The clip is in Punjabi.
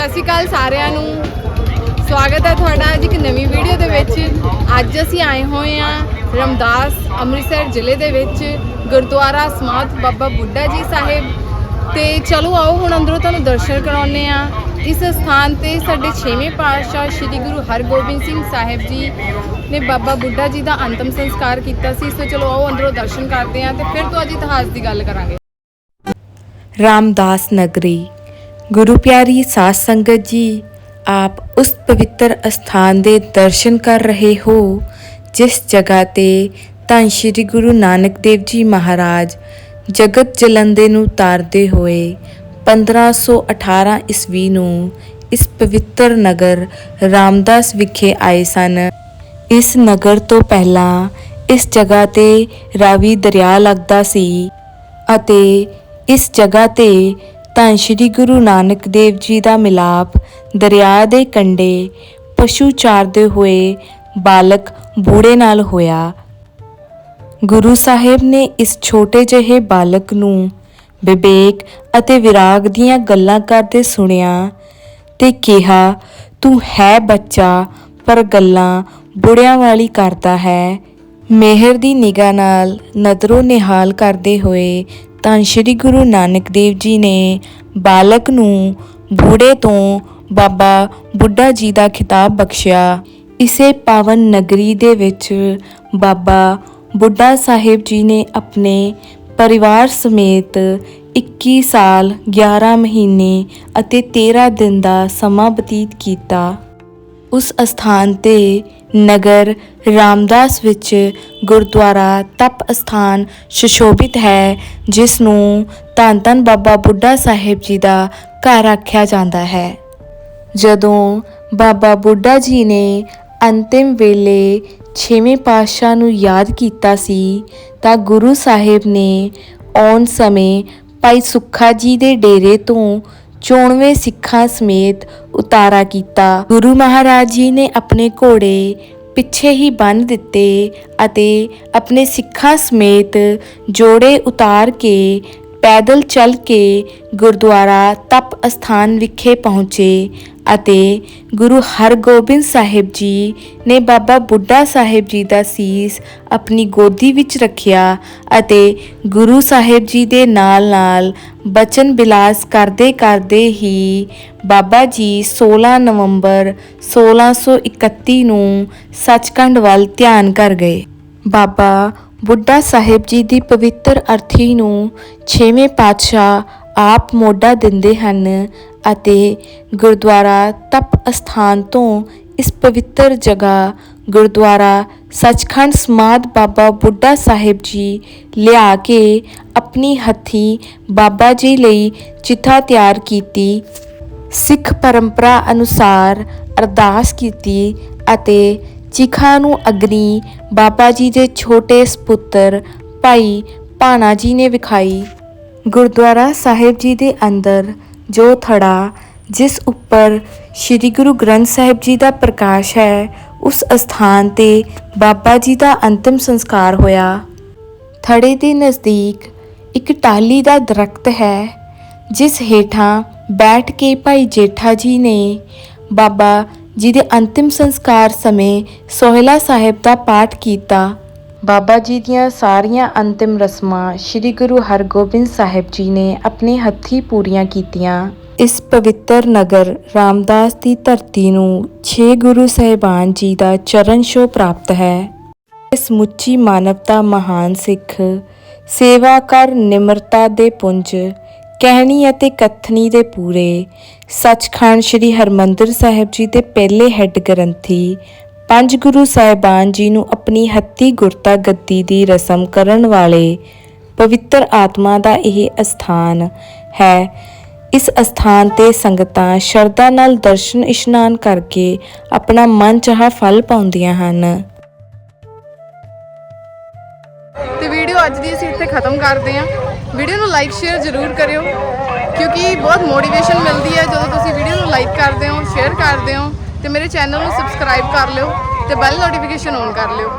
ਸਤਿ ਸ਼੍ਰੀ ਅਕਾਲ ਸਾਰਿਆਂ ਨੂੰ। ਸਵਾਗਤ ਹੈ ਤੁਹਾਡਾ ਅੱਜ ਇੱਕ ਨਵੀਂ ਵੀਡੀਓ ਦੇ ਵਿੱਚ। ਅੱਜ ਅਸੀਂ ਆਏ ਹੋਏ ਹਾਂ ਰਮਦਾਸ ਅੰਮ੍ਰਿਤਸਰ ਜ਼ਿਲ੍ਹੇ ਦੇ ਵਿੱਚ, ਗੁਰਦੁਆਰਾ ਸਮਾਧ ਬਾਬਾ ਬੁੱਢਾ ਜੀ ਸਾਹਿਬ। ਤੇ ਚਲੋ ਆਓ, ਹੁਣ ਅੰਦਰੋਂ ਤੁਹਾਨੂੰ ਦਰਸ਼ਨ ਕਰਾਉਨੇ ਆ ਇਸ ਸਥਾਨ ਤੇ ਸਾਡੇ 6ਵੇਂ ਪਾਤਸ਼ਾਹ ਸ੍ਰੀ ਗੁਰੂ ਹਰਗੋਬਿੰਦ ਸਿੰਘ ਸਾਹਿਬ ਜੀ ਨੇ ਬਾਬਾ ਬੁੱਢਾ ਜੀ ਦਾ ਅੰਤਮ ਸੰਸਕਾਰ ਕੀਤਾ ਸੀ। ਸੋ ਚਲੋ ਆਓ, ਅੰਦਰੋਂ ਦਰਸ਼ਨ ਕਰਦੇ ਹਾਂ ਤੇ ਫਿਰ ਤੋਂ ਅੱਜ ਇਤਿਹਾਸ ਦੀ ਗੱਲ ਕਰਾਂਗੇ। ਰਾਮਦਾਸ ਨਗਰੀ ਗੁਰੂ ਪਿਆਰੀ ਸਾਧ ਸੰਗਤ ਜੀ, ਆਪ ਉਸ ਪਵਿੱਤਰ ਅਸਥਾਨ ਦੇ ਦਰਸ਼ਨ ਕਰ ਰਹੇ ਹੋ, ਜਿਸ ਜਗ੍ਹਾ ਤੇ ਤਾਂ ਸ਼੍ਰੀ ਗੁਰੂ ਨਾਨਕ ਦੇਵ ਜੀ ਮਹਾਰਾਜ ਜਗਤ ਜਲੰਦੇ ਨੂੰ ਤਾਰਦੇ ਹੋਏ 1518 ਈਸਵੀ ਨੂੰ ਇਸ ਪਵਿੱਤਰ ਨਗਰ ਰਾਮਦਾਸ ਵਿਖੇ ਆਏ ਸਨ। ਇਸ ਨਗਰ ਤੋਂ ਪਹਿਲਾਂ ਇਸ ਜਗ੍ਹਾ ਤੇ ਰਾਵੀ ਦਰਿਆ ਲੱਗਦਾ ਸੀ ਅਤੇ ਇਸ ਜਗ੍ਹਾ ਤੇ ਧੰਨ ਸ਼੍ਰੀ ਗੁਰੂ ਨਾਨਕ ਦੇਵ ਜੀ ਦਾ ਮਿਲਾਪ ਦਰਿਆ ਦੇ ਕੰਢੇ ਪਸ਼ੂ ਚਾਰਦੇ ਹੋਏ ਬਾਲਕ ਬੂੜੇ ਨਾਲ ਹੋਇਆ। ਗੁਰੂ ਸਾਹਿਬ ਨੇ ਇਸ ਛੋਟੇ ਜਿਹੇ ਬਾਲਕ ਨੂੰ ਵਿਵੇਕ ਅਤੇ ਵਿਰਾਗ ਦੀਆਂ ਗੱਲਾਂ ਕਰਦੇ ਸੁਣਿਆ ਤੇ ਕਿਹਾ, ਤੂੰ ਹੈ ਬੱਚਾ, ਪਰ ਗੱਲਾਂ ਬੁੜਿਆਂ ਵਾਲੀ ਕਰਦਾ ਹੈ। ਮਿਹਰ ਦੀ ਨਿਗਾਹ ਨਾਲ ਨਦਰੋਂ ਨਿਹਾਲ ਕਰਦੇ ਹੋਏ ਤਾਂ ਸ਼੍ਰੀ ਗੁਰੂ ਨਾਨਕ ਦੇਵ ਜੀ ਨੇ ਬਾਲਕ ਨੂੰ ਬੂੜੇ ਤੋਂ ਬਾਬਾ ਬੁੱਢਾ ਜੀ ਦਾ ਖਿਤਾਬ ਬਖਸ਼ਿਆ। ਇਸੇ ਪਾਵਨ ਨਗਰੀ ਦੇ ਵਿੱਚ ਬਾਬਾ ਬੁੱਢਾ ਸਾਹਿਬ ਜੀ ਨੇ ਆਪਣੇ ਪਰਿਵਾਰ ਸਮੇਤ 21 ਸਾਲ 11 ਮਹੀਨੇ ਅਤੇ 13 ਦਿਨ ਦਾ ਸਮਾਂ ਬਤੀਤ ਕੀਤਾ। ਉਸ ਅਸਥਾਨ ਤੇ ਨਗਰ ਰਾਮਦਾਸ ਵਿੱਚ ਗੁਰਦੁਆਰਾ ਤਪ ਅਸਥਾਨ ਸੁਸ਼ੋਭਿਤ ਹੈ, ਜਿਸ ਨੂੰ ਧੰਨ ਧੰਨ ਬਾਬਾ ਬੁੱਢਾ ਸਾਹਿਬ ਜੀ ਦਾ ਘਰ ਆਖਿਆ ਜਾਂਦਾ ਹੈ। ਜਦੋਂ ਬਾਬਾ ਬੁੱਢਾ ਜੀ ਨੇ ਅੰਤਿਮ ਵੇਲੇ ਛੇਵੇਂ ਪਾਤਸ਼ਾਹ ਨੂੰ ਯਾਦ ਕੀਤਾ ਸੀ, ਤਾਂ ਗੁਰੂ ਸਾਹਿਬ ਨੇ ਆਉਣ ਸਮੇਂ ਭਾਈ ਸੁੱਖਾ ਜੀ ਦੇ ਡੇਰੇ ਤੋਂ 94 ਸਿੱਖਾਂ ਸਮੇਤ ਉਤਾਰਾ ਕੀਤਾ। ਗੁਰੂ ਮਹਾਰਾਜ ਜੀ ਨੇ ਆਪਣੇ ਘੋੜੇ ਪਿੱਛੇ ਹੀ ਬੰਨ ਦਿੱਤੇ ਅਤੇ ਆਪਣੇ ਸਿੱਖਾਂ ਸਮੇਤ ਜੋੜੇ ਉਤਾਰ ਕੇ ਪੈਦਲ ਚੱਲ ਕੇ ਗੁਰਦੁਆਰਾ ਤਪ ਅਸਥਾਨ ਵਿਖੇ ਪਹੁੰਚੇ। ਅਤੇ ਗੁਰੂ ਹਰਗੋਬਿੰਦ ਸਾਹਿਬ ਜੀ ਨੇ ਬਾਬਾ ਬੁੱਢਾ ਸਾਹਿਬ ਜੀ ਦਾ ਸੀਸ ਆਪਣੀ ਗੋਦੀ ਵਿੱਚ ਰੱਖਿਆ ਅਤੇ ਗੁਰੂ ਸਾਹਿਬ ਜੀ ਦੇ ਨਾਲ-ਨਾਲ ਬਚਨ ਬਿਲਾਸ ਕਰਦੇ ਕਰਦੇ ਹੀ ਬਾਬਾ ਜੀ 16 ਨਵੰਬਰ 1631 ਨੂੰ ਸੱਚਖੰਡ ਵੱਲ ਧਿਆਨ ਕਰ ਗਏ। ਬਾਬਾ ਬੁੱਢਾ ਸਾਹਿਬ ਜੀ ਦੀ ਪਵਿੱਤਰ ਅਰਥੀ ਨੂੰ ਛੇਵੇਂ ਪਾਤਸ਼ਾਹ ਆਪ ਮੋਢਾ ਦਿੰਦੇ ਹਨ ਅਤੇ ਗੁਰਦੁਆਰਾ ਤਪ ਅਸਥਾਨ ਤੋਂ ਇਸ ਪਵਿੱਤਰ ਜਗ੍ਹਾ ਗੁਰਦੁਆਰਾ ਸੱਚਖੰਡ ਸਮਾਧ ਬਾਬਾ ਬੁੱਢਾ ਸਾਹਿਬ ਜੀ ਲਿਆ ਕੇ ਆਪਣੀ ਹੱਥੀ ਬਾਬਾ ਜੀ ਲਈ ਚਿੱਠਾ ਤਿਆਰ ਕੀਤੀ। ਸਿੱਖ ਪਰੰਪਰਾ ਅਨੁਸਾਰ ਅਰਦਾਸ ਕੀਤੀ ਅਤੇ ਚਿਖਾ ਨੂੰ ਅਗਨੀ ਬਾਬਾ ਜੀ ਦੇ ਛੋਟੇ ਸੁਪੁੱਤਰ ਭਾਈ ਭਾਣਾ ਜੀ ਨੇ ਵਿਖਾਈ। ਗੁਰਦੁਆਰਾ ਸਾਹਿਬ ਜੀ ਦੇ ਅੰਦਰ ਜੋ ਥੜਾ, ਜਿਸ ਉੱਪਰ ਸ੍ਰੀ ਗੁਰੂ ਗ੍ਰੰਥ ਸਾਹਿਬ ਜੀ ਦਾ ਪ੍ਰਕਾਸ਼ ਹੈ, ਉਸ ਅਸਥਾਨ ਤੇ ਬਾਬਾ ਜੀ ਦਾ ਅੰਤਿਮ ਸੰਸਕਾਰ ਹੋਇਆ। ਥੜੇ ਦੇ ਨਜ਼ਦੀਕ ਇੱਕ ਟਾਹਲੀ ਦਾ ਦਰਖਤ ਹੈ, ਜਿਸ ਹੇਠਾਂ ਬੈਠ ਕੇ ਭਾਈ ਜੇਠਾ ਜੀ ਨੇ ਬਾਬਾ ਜੀ ਦੇ ਅੰਤਿਮ ਸੰਸਕਾਰ ਸਮੇਂ ਸੋਹਿਲਾ ਸਾਹਿਬ ਦਾ ਪਾਠ ਕੀਤਾ। ਬਾਬਾ ਜੀ ਦੀਆਂ ਸਾਰੀਆਂ ਅੰਤਿਮ ਰਸਮਾਂ ਸ੍ਰੀ ਗੁਰੂ ਹਰਗੋਬਿੰਦ ਸਾਹਿਬ ਜੀ ਨੇ ਆਪਣੇ ਹੱਥੀਂ ਪੂਰੀਆਂ ਕੀਤੀਆਂ। ਇਸ ਪਵਿੱਤਰ ਨਗਰ ਰਾਮਦਾਸ ਦੀ ਧਰਤੀ ਨੂੰ 6 ਗੁਰੂ ਸਾਹਿਬਾਨ ਜੀ ਦਾ ਚਰਨ ਛੋਹ ਪ੍ਰਾਪਤ ਹੈ। ਇਸ ਮੁੱਚੀ ਮਾਨਵਤਾ ਮਹਾਨ ਸਿੱਖ, ਸੇਵਾ ਕਰ ਨਿਮਰਤਾ ਦੇ ਪੁੰਜ, ਕਹਿਣੀ ਅਤੇ ਕਥਨੀ ਦੇ ਪੂਰੇ, ਸੱਚਖੰਡ ਸ੍ਰੀ ਹਰਮੰਦਰ ਸਾਹਿਬ ਜੀ ਦੇ ਪਹਿਲੇ ਹੈੱਡ ਗ੍ਰੰਥੀ ਪੰਜ ਗੁਰੂ ਸਾਹਿਬਾਨ ਜੀ ਨੂੰ ਆਪਣੀ ਹੱਤੀ ਗੁਰਤਾ ਗੱਦੀ ਦੀ ਰਸਮ ਕਰਨ ਵਾਲੇ ਪਵਿੱਤਰ ਆਤਮਾ ਦਾ ਇਹ ਅਸਥਾਨ ਹੈ। ਇਸ ਅਸਥਾਨ ਤੇ ਸੰਗਤਾਂ ਸ਼ਰਧਾ ਨਾਲ ਦਰਸ਼ਨ ਇਸ਼ਨਾਨ ਕਰਕੇ ਆਪਣਾ ਮਨ ਚਾਹਾ ਫਲ ਪਾਉਂਦੀਆਂ ਹਨ। ਤੇ ਵੀਡੀਓ ਅੱਜ ਦੀ ਅਸੀਂ ਇੱਥੇ ਖਤਮ ਕਰਦੇ ਹਾਂ। ਵੀਡੀਓ ਨੂੰ ਲਾਈਕ ਸ਼ੇਅਰ ਜ਼ਰੂਰ ਕਰਿਓ, ਕਿਉਂਕਿ ਬਹੁਤ ਮੋਟੀਵੇਸ਼ਨ ਮਿਲਦੀ ਹੈ। ਜਦੋਂ ਤੁਸੀਂ ਵੀਡੀਓ ਨੂੰ ਲਾਈਕ ਕਰਦੇ ਹੋ ਸ਼ੇਅਰ ਕਰਦੇ ਹੋ ਤੇ ਮੇਰੇ ਚੈਨਲ ਨੂੰ ਸਬਸਕ੍ਰਾਈਬ ਕਰ ਲਿਓ ਤੇ ਬੈਲ ਨੋਟੀਫਿਕੇਸ਼ਨ ਔਨ ਕਰ ਲਿਓ।